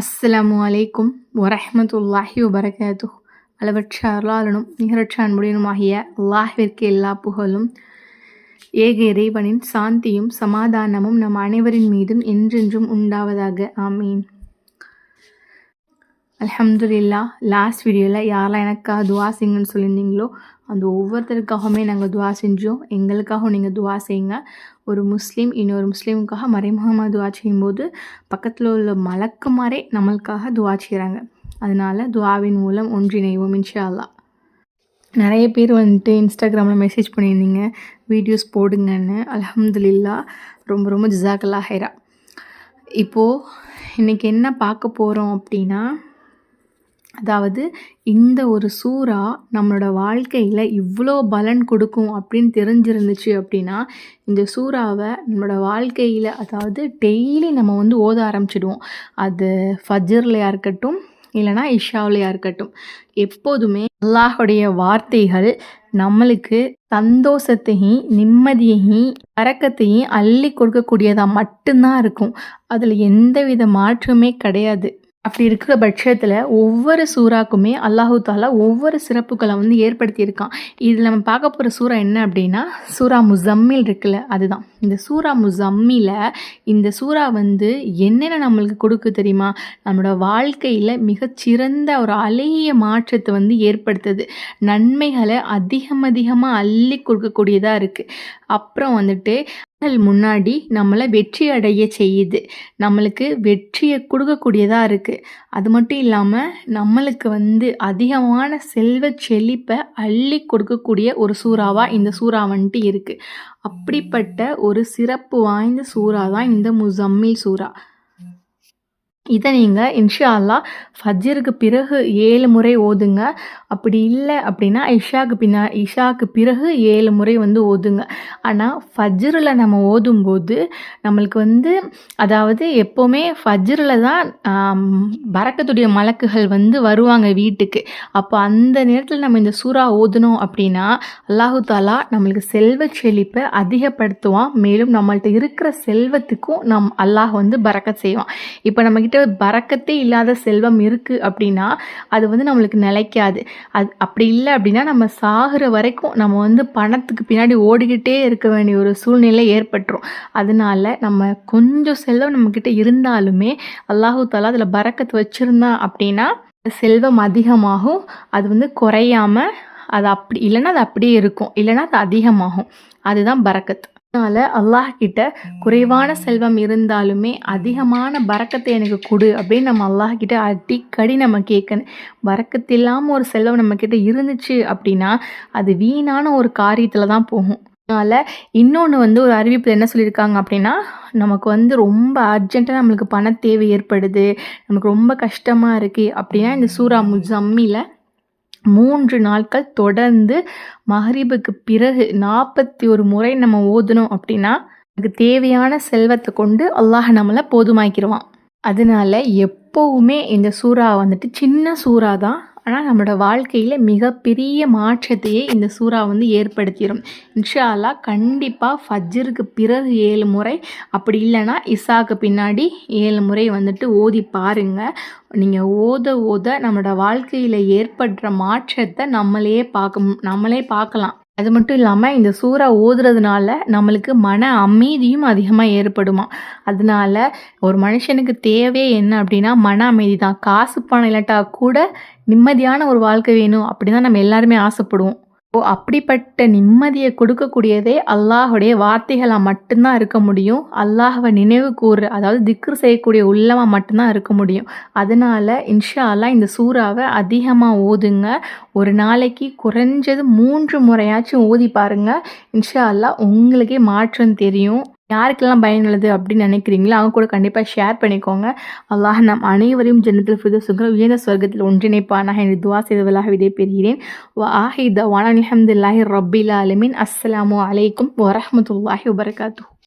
அஸ்ஸலாமு அலைக்கும் வரஹ்மத்துல்லாஹி வபரகாத்து அளவற்ற அருளாளனும் நிகரற்ற அன்புடனுமாகிய அல்லாஹிற்கு எல்லா புகழும் ஏக இறைவனின் சாந்தியும் சமாதானமும் நம் அனைவரின் மீதும் என்றென்றும் உண்டாவதாக. ஆமீன். அலமதுல்லா லாஸ்ட் வீடியோவில் யாரெல்லாம் எனக்காக துவா செய்யுங்கன்னு சொல்லியிருந்தீங்களோ அந்த ஒவ்வொருத்தருக்காகவுமே நாங்கள் துவா செஞ்சோம். எங்களுக்காகவும் நீங்கள் துவா செய்யுங்க. ஒரு முஸ்லீம் இன்னொரு முஸ்லீமுக்காக மறைமுகமாக துவா செய்யும்போது பக்கத்தில் உள்ள மலக்குமாரே நம்மளுக்காக துவா செய்கிறாங்க அதனால் துவாவின் மூலம் ஒன்றிணைவோம் இன்ஷா அல்லா நிறைய பேர் வந்துட்டு இன்ஸ்டாகிராமில் மெசேஜ் பண்ணியிருந்தீங்க வீடியோஸ் போடுங்கன்னு. அலமதுல்லா ரொம்ப ரொம்ப ஜிசாக்கல்லா ஹைரா. இப்போது இன்றைக்கி என்ன பார்க்க போகிறோம் அப்படின்னா அதாவது இந்த ஒரு சூறா நம்மளோட வாழ்க்கையில் இவ்வளோ பலன் கொடுக்கும் அப்படின்னு தெரிஞ்சிருந்துச்சு அப்படின்னா இந்த சூறாவை நம்மளோட வாழ்க்கையில் அதாவது டெய்லி நம்ம வந்து ஓத ஆரம்பிச்சிடுவோம். அது ஃபஜர்லையாக இருக்கட்டும் இல்லைனா இஷாவிலையாக இருக்கட்டும். எப்போதுமே அல்லாஹுடைய வார்த்தைகள் நம்மளுக்கு சந்தோஷத்தையும் நிம்மதியையும் பறக்கத்தையும் அள்ளி கொடுக்கக்கூடியதாக மட்டும்தான் இருக்கும். அதில் எந்த வித மாற்றமே கிடையாது. அப்படி இருக்கிற பட்சத்தில் ஒவ்வொரு சூறாக்குமே அல்லாஹு தாலா ஒவ்வொரு சிறப்புகளை வந்து ஏற்படுத்தியிருக்கான். இதில் நம்ம பார்க்க போகிற சூறா என்ன அப்படின்னா சூறா முசம்மில் இருக்குல்ல அதுதான். இந்த சூறா முசம்மில இந்த சூறா வந்து என்னென்ன நம்மளுக்கு கொடுக்கு தெரியுமா? நம்மளோட வாழ்க்கையில் மிகச்சிறந்த ஒரு அழகிய மாற்றத்தை வந்து ஏற்படுத்துது. நன்மைகளை அதிகம் அதிகமாக அள்ளி கொடுக்கக்கூடியதாக இருக்குது அப்புறம் வந்துட்டு முன்னாடி நம்மளை வெற்றி அடைய செய்யுது. நம்மளுக்கு வெற்றியை கொடுக்கக்கூடியதாக இருக்குது அது மட்டும் இல்லாமல் நம்மளுக்கு வந்து அதிகமான செல்வ செழிப்பை அள்ளி கொடுக்கக்கூடிய ஒரு சூறாவாக இந்த சூறா வந்துட்டு இருக்குது அப்படிப்பட்ட ஒரு சிறப்பு வாய்ந்த சூறா தான் இந்த முசம்மில் சூறா. இதை நீங்கள் இன்ஷா அல்லா ஃபஜ்ருக்கு பிறகு ஏழு முறை ஓதுங்க. அப்படி இல்லை அப்படின்னா இஷாக்கு பின்னா இஷாக்கு பிறகு ஏழு முறை வந்து ஓதுங்க. ஆனால் ஃபஜ்ரில் நம்ம ஓதும்போது நம்மளுக்கு வந்து அதாவது எப்போவுமே ஃபஜ்ரில் தான் பறக்கத்துடைய மலக்குகள் வந்து வருவாங்க வீட்டுக்கு. அப்போ அந்த நேரத்தில் நம்ம இந்த சூறா ஓதுனோம் அப்படின்னா அல்லாஹு தாலா நம்மளுக்கு செல்வ செழிப்பை அதிகப்படுத்துவான். மேலும் நம்மள்கிட்ட இருக்கிற செல்வத்துக்கும் நம் அல்லாஹ் வந்து பறக்க செய்வான். இப்போ நம்மக்கிட்ட பறக்கத்தே இல்லாத செல்வம் இருக்குது அப்படின்னா அது வந்து நம்மளுக்கு நிலைக்காது. அது அப்படி இல்லை அப்படின்னா நம்ம சாகிற வரைக்கும் நம்ம வந்து பணத்துக்கு பின்னாடி ஓடிக்கிட்டே இருக்க வேண்டிய ஒரு சூழ்நிலை ஏற்பட்டுரும். அதனால நம்ம கொஞ்சம் செல்வம் நம்மக்கிட்ட இருந்தாலுமே அல்லாஹு தாலா அதில் பறக்கத்து வச்சுருந்தான் அப்படின்னா செல்வம் அதிகமாகும். அது வந்து குறையாமல் அது அப்படி இல்லைன்னா அது அப்படியே இருக்கும். இல்லைன்னா அது அதிகமாகும். அதுதான் பறக்கத்து. அதனால் அல்லாஹ் கிட்ட குறைவான செல்வம் இருந்தாலுமே அதிகமான பறக்கத்தை எனக்கு கொடு அப்படின்னு நம்ம அல்லாஹ் கிட்ட அடிக்கடி நம்ம கேட்கணும். பறக்கத்து இல்லாமல் ஒரு செல்வம் நம்மக்கிட்ட இருந்துச்சு அப்படின்னா அது வீணான ஒரு காரியத்தில் தான் போகும். அதனால் இன்னொன்று வந்து ஒரு அறிவிப்பில் என்ன சொல்லியிருக்காங்க அப்படின்னா நமக்கு வந்து ரொம்ப அர்ஜென்ட்டாக நம்மளுக்கு பண தேவை ஏற்படுது நமக்கு ரொம்ப கஷ்டமாக இருக்குது அப்படின்னா இந்த சூரா முஜம்மியில் மூன்று நாட்கள் தொடர்ந்து மஹரிபுக்கு பிறகு நாற்பத்தி ஒரு முறை நம்ம ஓதணும் அப்படின்னா அதுக்கு தேவையான செல்வத்தை கொண்டு அல்லாஹ் நம்மளை போதுமாக்கிடுவான். அதனால எப்போவுமே இந்த சூறா வந்துட்டு சின்ன சூறா தான் ஆனால் நம்மளோட வாழ்க்கையில் மிகப்பெரிய மாற்றத்தையே இந்த சூறா வந்து ஏற்படுத்திடும் இன்ஷா அல்லா கண்டிப்பாக ஃபஜ்ருக்கு பிறகு ஏழு முறை அப்படி இல்லைன்னா இசாக்கு பின்னாடி ஏழு முறை வந்துட்டு ஓதி பாருங்கள் நீங்கள் ஓத ஓத நம்மளோட வாழ்க்கையில் ஏற்படுற மாற்றத்தை நம்மளே பார்க்க நம்மளே பார்க்கலாம். அது மட்டும் இல்லாமல் இந்த சூறா ஓதுறதுனால நம்மளுக்கு மன அமைதியும் அதிகமாக ஏற்படுமா? அதனால ஒரு மனுஷனுக்கு தேவையே என்ன அப்படின்னா மன அமைதி தான் காசு பணம் இல்லாட்டா கூட நிம்மதியான ஒரு வாழ்க்கை வேணும். அப்படி தான் நம்ம எல்லாருமே ஆசைப்படுவோம். ஓ அப்படிப்பட்ட நிம்மதியை கொடுக்கக்கூடியதே அல்லாஹுடைய வார்த்தைகளாக மட்டும்தான் இருக்க முடியும். அல்லாஹவை நினைவு கூறு அதாவது திக்ரு செய்யக்கூடிய உள்ளமாக மட்டும்தான் இருக்க முடியும். அதனால் இன்ஷா அல்லா இந்த சூறாவை அதிகமாக ஓதுங்க. ஒரு நாளைக்கு குறைஞ்சது மூன்று முறையாச்சும் ஓதி பாருங்கள் இன்ஷா அல்லா உங்களுக்கே மாற்றம் தெரியும். யாருக்கெல்லாம் பயனுள்ளது அப்படின்னு நினைக்கிறீங்களோ அவங்க கூட கண்டிப்பாக ஷேர் பண்ணிக்கோங்க. அல்லாஹ் நம் அனைவரையும் ஜன்னத்தில் சுகர் உயர்ந்த சொர்க்கத்தில் ஒன்றிணைப்பானாக. என்று துவா செய்தவளாக விடை பெறுகிறேன் வாஹித வான அஹமதுல்லாஹி ரபில் அலமின் அஸ்லாம் வலைக்கும் வரமத்துல்லாஹி வபர்காத்து